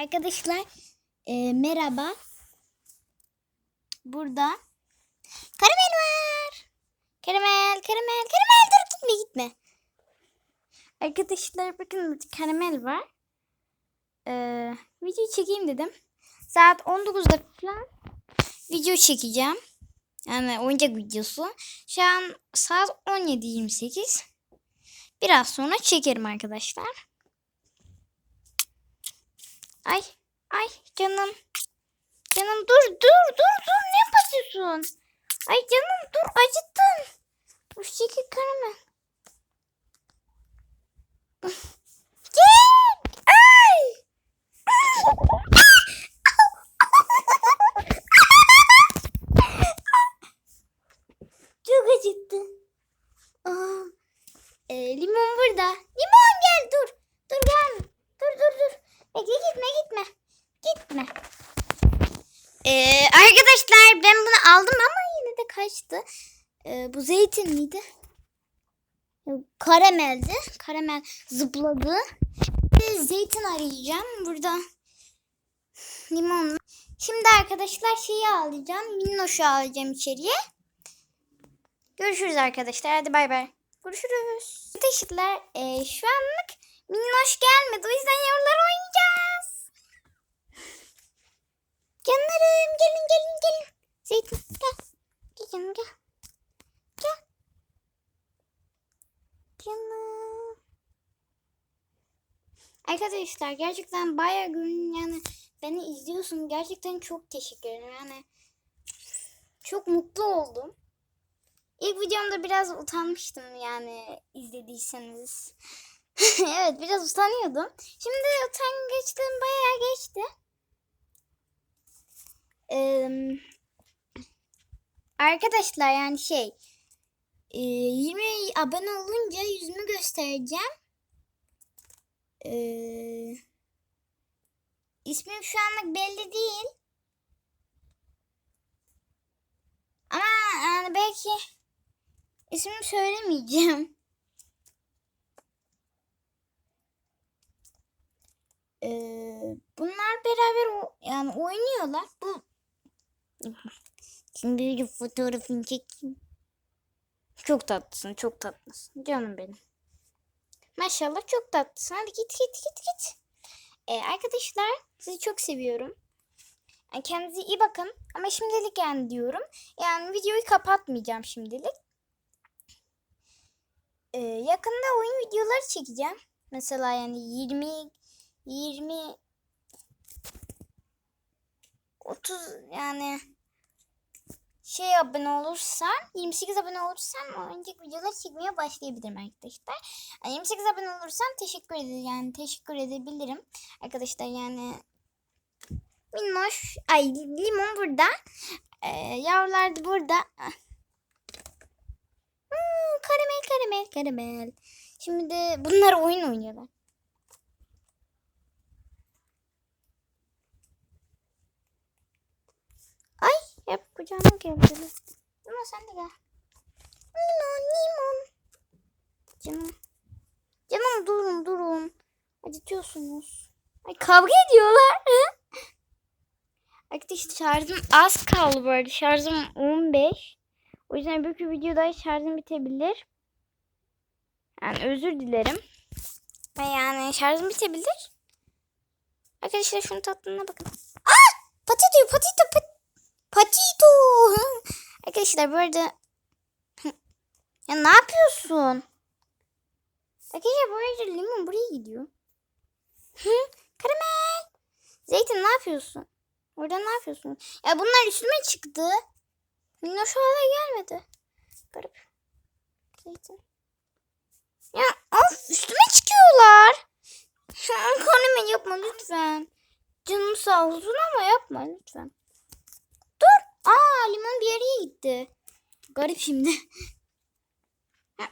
Arkadaşlar e, merhaba. Burada karamel var. Karamel, karamel, karamel dur gitme gitme. Arkadaşlar bakın karamel var. Ee, video çekeyim dedim. Saat 19'da falan video çekeceğim. Yani oyuncak videosu. Şu an saat 17.28. Biraz sonra çekerim arkadaşlar. Ay ay canım. Canım dur dur dur dur ne yapıyorsun? Ay canım dur acıttın. Karamel. Çek. Ay. Çok acıttı. Aa, e, limon burada. Limon gel dur. Dur gel. Dur dur dur. Bekle gitme gitme. Gitme. Ee, arkadaşlar ben bunu aldım ama yine de kaçtı. Ee, bu zeytin miydi? Karameldi. Karamel zıpladı. Ee, zeytin arayacağım. Burada limon. Şimdi arkadaşlar şeyi alacağım. Minnoşu alacağım içeriye. Görüşürüz arkadaşlar. Hadi bay bay. Görüşürüz. Arkadaşlar e, şu anlık minnoş gelmedi. O yüzden yavrular oynayacağız. Canlarım gelin gelin. Zeytin gel. Gel gel. Gel. Canım. Arkadaşlar gerçekten bayağı gün yani beni izliyorsun. Gerçekten çok teşekkür ederim. Yani çok mutlu oldum. İlk videomda biraz utanmıştım yani izlediyseniz. evet biraz utanıyordum. Şimdi utangaçlığım bayağı geçti. Ee, arkadaşlar yani şey e, 20 abone olunca yüzümü göstereceğim. Ee, ismim şu anlık belli değil. Ama yani belki ismimi söylemeyeceğim. Ee, bunlar beraber yani oynuyorlar. Bu Şimdi bir fotoğrafını çekeyim. Çok tatlısın, çok tatlısın. Canım benim. Maşallah çok tatlısın. Hadi git git git git. Ee, arkadaşlar sizi çok seviyorum. Yani kendinize iyi bakın. Ama şimdilik yani diyorum. Yani videoyu kapatmayacağım şimdilik. Ee, yakında oyun videoları çekeceğim. Mesela yani 20 20 30 yani şey abone olursam 28 abone olursam oyuncak videolar çekmeye başlayabilirim arkadaşlar. Yani 28 abone olursam teşekkür ederim yani teşekkür edebilirim arkadaşlar yani minnoş ay limon burada ee, yavrular da burada Hmm, karamel karamel karamel şimdi de bunlar oyun oynuyorlar. Ay hep kucağıma geldiler. Limon sen de gel. Limon limon. Canım. Canım durun durun. Acıtıyorsunuz. Ay kavga ediyorlar. Arkadaşlar şarjım az kaldı bu arada. Şarjım 15. O yüzden büyük bir videoda şarjım bitebilir. Yani özür dilerim. Ve yani şarjım bitebilir. Arkadaşlar şunun tatlılığına bakın. Aa! Patito, patito, pat patito. Arkadaşlar bu arada ya ne yapıyorsun? Arkadaşlar bu arada limon buraya gidiyor. Karamel. Zeytin ne yapıyorsun? Orada ne yapıyorsun? Ya bunlar üstüme çıktı. Minnoş hala gelmedi. Garip. Zeytin. Ya of üstüme çıkıyorlar. Karamel yapma lütfen. Canım sağ olsun ama yapma lütfen. Limon bir yere gitti. Garip şimdi. Ha,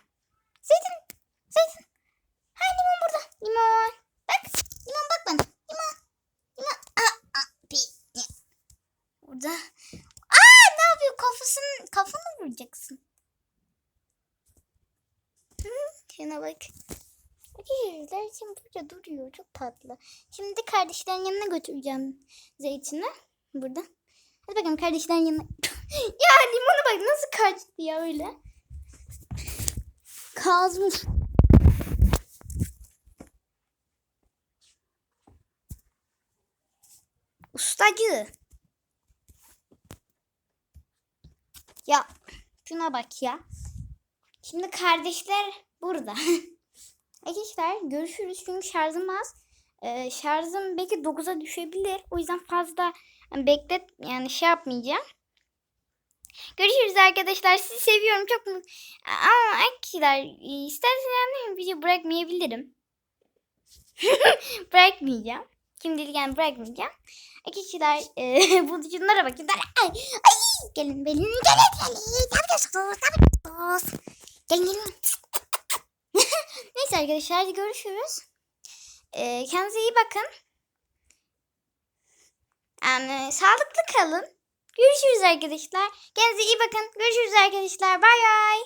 Zeytin. Zeytin. Ha limon burada. Limon. Bak. Limon bak bana. Limon. Limon. Aa, aa, bitti. Burada. Aa ne yapıyor? Kafasını, kafanı vuracaksın. Hı, şuna. Bak Arkadaşlar şimdi burada duruyor. Çok tatlı. Şimdi kardeşlerin yanına götüreceğim zeytini. Burada. Hadi bakalım kardeşlerin yanına. ya limonu bak nasıl kaçtı ya öyle. Kazmış. Ustacı. Ya şuna bak ya. Şimdi kardeşler burada. Arkadaşlar görüşürüz çünkü şarjım az. Ee, şarjım belki 9'a düşebilir. O yüzden fazla beklet yani şey yapmayacağım. Görüşürüz arkadaşlar. Sizi seviyorum çok Ama arkadaşlar e, isterseniz video bırakmayabilirim. bırakmayacağım. Şimdilik yani bırakmayacağım. Arkadaşlar e, bu şunlara bakın. Ay, ay, gelin gelin gelin gelin. Yapıyorsunuz? Yapıyorsunuz? Gelin gelin. Neyse arkadaşlar görüşürüz. Ee, kendinize iyi bakın. Yani sağlıklı kalın. Görüşürüz arkadaşlar. Kendinize iyi bakın. Görüşürüz arkadaşlar. Bay bay.